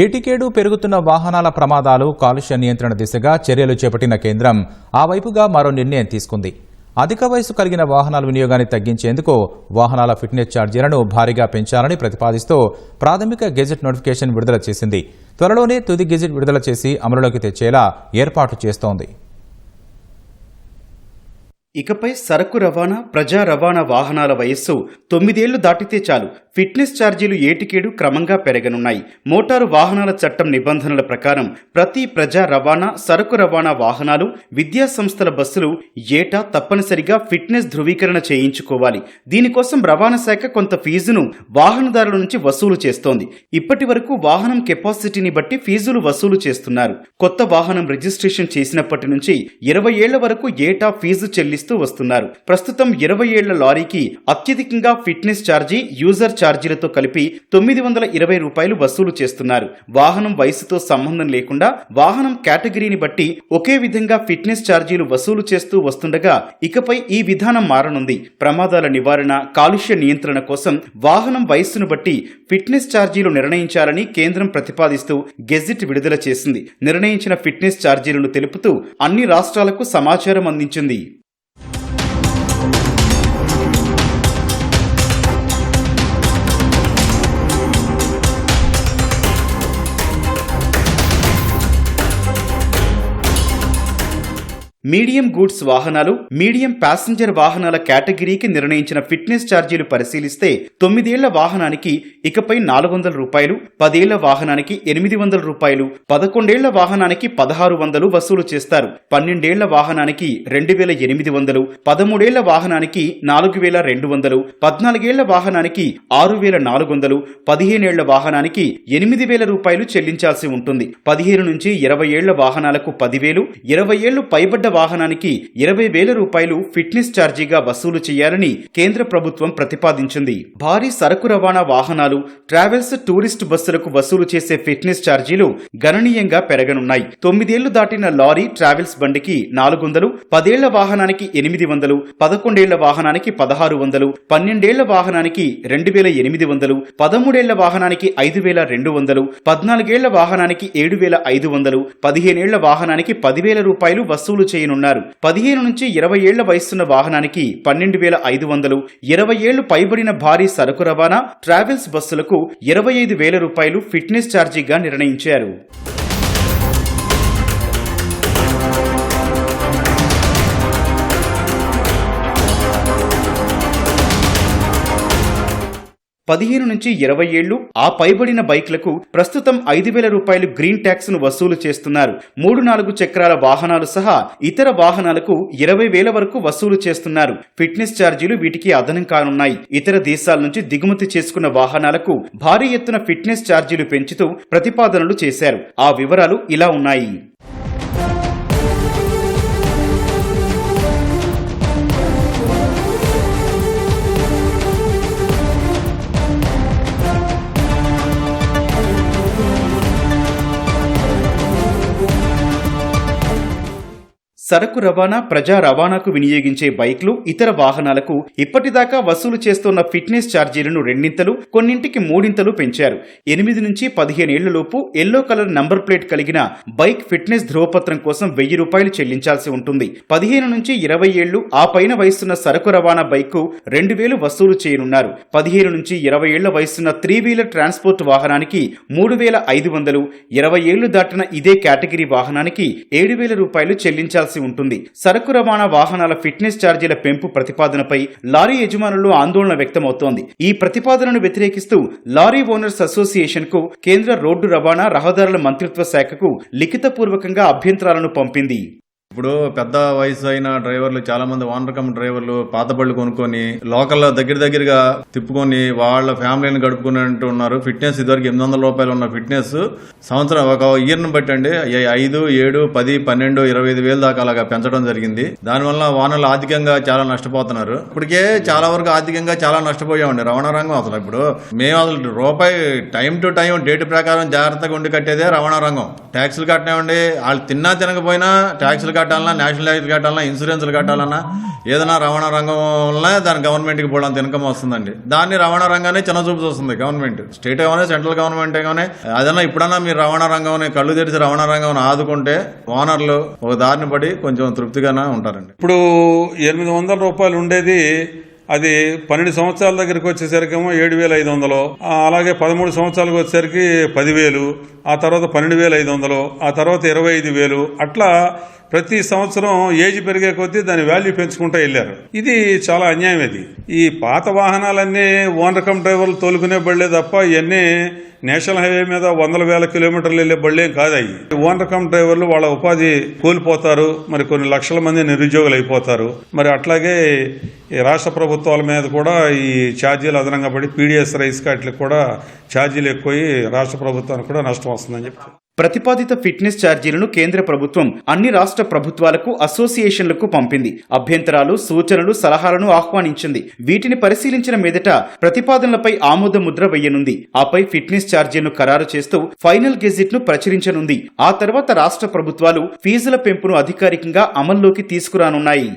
ఏటికేడు పెరుగుతున్న వాహనాల ప్రమాదాలు కాలుష్య నియంత్రణ దిశగా చర్యలు చేపట్టిన కేంద్రం ఆ వైపుగా మరో నిర్ణయం తీసుకుంది. అధిక వయసు కలిగిన వాహనాల వినియోగాన్ని తగ్గించేందుకు వాహనాల ఫిట్నెస్ ఛార్జీలను భారీగా పెంచాలని ప్రతిపాదిస్తూ ప్రాథమిక గెజెట్ నోటిఫికేషన్ విడుదల చేసింది. త్వరలోనే తుది గెజెట్ విడుదల చేసి అమలులోకి తెచ్చేలా ఏర్పాట్లు చేస్తోంది. ఇకపై సరకు రవాణా ప్రజా రవాణా వాహనాల వయస్సు తొమ్మిదేళ్ళు దాటితే చాలు. ఫిట్నెస్ ఛార్జీలు ఏటికేడు క్రమంగా పెరగనున్నాయి. మోటారు వాహనాల చట్టం నిబంధనల ప్రకారం ప్రతి ప్రజా రవాణా సరకు రవాణా వాహనాలు విద్యా సంస్థల బస్సులు ఏటా తప్పనిసరిగా ఫిట్నెస్ ధృవీకరణ చేయించుకోవాలి. దీనికోసం రవాణా శాఖ కొంత ఫీజును వాహనదారుల నుంచి వసూలు చేస్తోంది. ఇప్పటి వరకు వాహనం కెపాసిటీని బట్టి ఫీజులు వసూలు చేస్తున్నారు. కొత్త వాహనం రిజిస్ట్రేషన్ చేసినప్పటి నుంచి ఇరవై ఏళ్ళ వరకు ఏటా ఫీజు చెల్లిస్తూ వస్తున్నారు. ప్రస్తుతం ఇరవై ఏళ్ళ లారీకి అత్యధికంగా ఫిట్నెస్ ఛార్జీ యూజర్ ఛార్జీలతో కలిపి తొమ్మిది వందల ఇరవై రూపాయలు వసూలు చేస్తున్నారు. వాహనం వయసుతో సంబంధం లేకుండా వాహనం కేటగిరీని బట్టి ఒకే విధంగా ఫిట్నెస్ ఛార్జీలు వసూలు చేస్తూ వస్తుండగా ఇకపై ఈ విధానం మారనుంది. ప్రమాదాల నివారణ కాలుష్య నియంత్రణ కోసం వాహనం వయస్సును బట్టి ఫిట్నెస్ ఛార్జీలు నిర్ణయించాలని కేంద్రం ప్రతిపాదిస్తూ గెజిట్ విడుదల చేసింది. నిర్ణయించిన ఫిట్నెస్ ఛార్జీలను తెలుపుతూ అన్ని రాష్ట్రాలకు సమాచారం అందించింది. మీడియం గూడ్స్ వాహనాలు మీడియం ప్యాసింజర్ వాహనాల కేటగిరీకి నిర్ణయించిన ఫిట్నెస్ ఛార్జీలు పరిశీలిస్తే తొమ్మిదేళ్ళ వాహనానికి ఇకపై నాలుగు వందల రూపాయలు పదేళ్ళ వాహనానికి ఎనిమిది వందల రూపాయలు పదకొండేళ్ళ వాహనానికి పదహారు వందలు వసూలు చేస్తారు. పన్నెండేళ్ళ వాహనానికి రెండు వేల ఎనిమిది వందలు పదమూడేళ్ళ వాహనానికి నాలుగు వేల రెండు వందలు పద్నాలుగేళ్ళ వాహనానికి ఆరు వేల నాలుగు వందలు పదిహేనేళ్ళ వాహనానికి ఎనిమిది వేల రూపాయలు చెల్లించాల్సి ఉంటుంది. పదిహేను నుంచి ఇరవై ఏళ్ళ వాహనాలకు పదివేలు ఇరవై ఏళ్ళు పైబడ్డ వాహనానికి ఇరవై వేల రూపాయలు ఫిట్నెస్ ఛార్జీగా వసూలు చేయాలని కేంద్ర ప్రభుత్వం ప్రతిపాదించింది. భారీ సరకు రవాణా వాహనాలు ట్రావెల్స్ టూరిస్ట్ బస్సులకు వసూలు చేసే ఫిట్నెస్ ఛార్జీలు గణనీయంగా పెరగనున్నాయి. తొమ్మిదేళ్ళు దాటిన లారీ ట్రావెల్స్ బండికి నాలుగు వందలు పదేళ్ళ వాహనానికి ఎనిమిది వందలు పదకొండేళ్ళ వాహనానికి పదహారు వందలు పన్నెండేళ్ళ వాహనానికి రెండు వేల ఎనిమిది వందలు పదమూడేళ్ళ వాహనానికి ఐదు వేల రెండు వందలు పద్నాలుగేళ్ళ వాహనానికి ఏడు వేల ఐదు వందలు పదిహేనేళ్ళ వాహనానికి పదివేల రూపాయలు వసూలు చేయనున్నారు. పదిహేను నుంచి ఇరవై ఏళ్ళ వయసున్న వాహనానికి పన్నెండు వేల ఐదు వందలు ఇరవై ఏళ్ళు పైబడిన భారీ సరుకు రవాణా ట్రావెల్స్ బస్సులకు ఇరవై ఐదు వేల రూపాయలు ఫిట్నెస్ ఛార్జీగా నిర్ణయించారు. పదిహేను నుంచి ఇరవై ఏళ్ళు ఆ పైబడిన బైక్లకు ప్రస్తుతం ఐదు వేల రూపాయలు గ్రీన్ ట్యాక్స్ను వసూలు చేస్తున్నారు. మూడు నాలుగు చక్రాల వాహనాలు సహా ఇతర వాహనాలకు ఇరవై వేల వరకు వసూలు చేస్తున్నారు. ఫిట్నెస్ ఛార్జీలు వీటికి అదనం కానున్నాయి. ఇతర దేశాల నుంచి దిగుమతి చేసుకున్న వాహనాలకు భారీ ఎత్తున ఫిట్నెస్ ఛార్జీలు పెంచుతూ ప్రతిపాదనలు చేశారు. ఆ వివరాలు ఇలా ఉన్నాయి. సరకు రవాణా ప్రజా రవాణాకు వినియోగించే బైక్లు ఇతర వాహనాలకు ఇప్పటిదాకా వసూలు చేస్తున్న ఫిట్నెస్ ఛార్జీలను రెండింతలు కొన్నింటికి మూడింతలు పెంచారు. ఎనిమిది నుంచి పదిహేను ఏళ్ళలోపు ఎల్లో కలర్ నంబర్ ప్లేట్ కలిగిన బైక్ ఫిట్నెస్ ధ్రువపత్రం కోసం వెయ్యి రూపాయలు చెల్లించాల్సి ఉంటుంది. పదిహేను నుంచి ఇరవై ఏళ్ళు ఆ పైన వయసున్న సరకు రవాణా బైక్ రెండు వేలు వసూలు చేయనున్నారు. పదిహేను నుంచి ఇరవై ఏళ్ళ వయసున్న త్రీ వీలర్ ట్రాన్స్పోర్ట్ వాహనానికి మూడు వేల ఐదు వందలు ఇరవై ఏళ్ళు దాటిన ఇదే కేటగిరీ వాహనానికి ఏడు వేల రూపాయలు చెల్లించాల్సి ఉంటుంది. సరుకు రవాణా వాహనాల ఫిట్నెస్ ఛార్జీల పెంపు ప్రతిపాదనపై లారీ యజమానుల్లో ఆందోళన వ్యక్తమవుతోంది. ఈ ప్రతిపాదనను వ్యతిరేకిస్తూ లారీ ఓనర్స్ అసోసియేషన్కు కేంద్ర రోడ్డు రవాణా రహదారుల మంత్రిత్వ శాఖకు లిఖితపూర్వకంగా అభ్యంతరాలను పంపింది. ఇప్పుడు పెద్ద వయసు అయిన డ్రైవర్లు చాలా మంది ఓనర్ కమ్ డ్రైవర్లు పాత బళ్ళు కొనుక్కొని లోకల్ దగ్గర దగ్గరగా తిప్పుకొని వాళ్ళ ఫ్యామిలీని గడుపుకున్నట్టు ఉన్నారు. ఫిట్నెస్ ఇదివరకు ఎనిమిది వందల రూపాయలు ఉన్న ఫిట్నెస్ సంవత్సరం ఒక ఇయర్ని బట్టి అండి ఐదు ఏడు పది పన్నెండు ఇరవై ఐదు వేలు దాకా అలాగా పెంచడం జరిగింది. దానివల్ల ఓనర్లు ఆర్థికంగా చాలా నష్టపోతున్నారు. ఇప్పటికే చాలా వరకు ఆర్థికంగా చాలా నష్టపోయామండి రవాణా రంగం అసలు ఇప్పుడు. మేము అసలు రూపాయి టైం టు టైం డేట్ ప్రకారం జాగ్రత్తగా ఉండి కట్టేదే రవాణా రంగం. ట్యాక్సులు కట్టినామండి వాళ్ళు తిన్నా తినకపోయినా ట్యాక్సులు కట్టాలన్నా నేషనల్ ట్యాక్స్ కట్టాలన్నా ఇన్సూరెన్స్లు కట్టాలన్నా ఏదైనా రవాణా రంగం వల్ల దాని గవర్నమెంట్కి పోవడానికి ఇన్కమ్ వస్తుందండి. దాన్ని రవాణా రంగానే చిన్న చూపు చూస్తుంది గవర్నమెంట్ స్టేట్ ఏమైనా సెంట్రల్ గవర్నమెంట్ కానీ అదైనా ఇప్పుడన్నా మీరు రవాణా రంగం కళ్ళు తెరిచి రవాణా రంగం ఆదుకుంటే ఓనర్లు ఒక దారిని పడి కొంచెం తృప్తిగానే ఉంటారండి. ఇప్పుడు ఎనిమిది వందల రూపాయలు ఉండేది అది పన్నెండు సంవత్సరాల దగ్గరికి వచ్చేసరికేమో ఏడు వేల ఐదు వందలు అలాగే పదమూడు సంవత్సరాలకు వచ్చేసరికి పదివేలు ఆ తర్వాత పన్నెండు వేల ఐదు వందలు ఆ తర్వాత ఇరవై ఐదు వేలు అట్లా ప్రతి సంవత్సరం ఏజ్ పెరిగే కొద్దీ దాని వాల్యూ పెంచుకుంటూ వెళ్ళారు. ఇది చాలా అన్యాయం ఇది. ఈ పాత వాహనాలన్నీ ఓన్ రకం డ్రైవర్లు తోలుకునే బళ్ళే తప్ప ఇవన్నీ నేషనల్ హైవే మీద వందల వేల కిలోమీటర్లు వెళ్ళే బళ్ళేం కాదు అవి ఓన్ రకం డ్రైవర్లు వాళ్ళ ఉపాధి కోల్పోతారు. మరి కొన్ని లక్షల మంది నిరుద్యోగులు అయిపోతారు. మరి అట్లాగే ఈ రాష్ట్ర ప్రభుత్వాల మీద కూడా ఈ ఛార్జీలు అదనంగా పడి పీడిఎస్ రైస్ కార్ట్లకు కూడా ఛార్జీలు ఎక్కువ రాష్ట్ర ప్రభుత్వానికి కూడా నష్టం వస్తుందని చెప్పి ప్రతిపాదిత ఫిట్నెస్ ఛార్జీలను కేంద్ర ప్రభుత్వం అన్ని రాష్ట్ర ప్రభుత్వాలకు అసోసియేషన్లకు పంపింది. అభ్యంతరాలు సూచనలు సలహాలను ఆహ్వానించింది. వీటిని పరిశీలించిన మీదట ప్రతిపాదనలపై ఆమోద ముద్ర వేయనుంది. ఆపై ఫిట్నెస్ ఛార్జీలను ఖరారు చేస్తూ ఫైనల్ గెజిట్ను ప్రచురించనుంది. ఆ తర్వాత రాష్ట్ర ప్రభుత్వాలు ఫీజుల పెంపును అధికారికంగా అమల్లోకి తీసుకురానున్నాయి.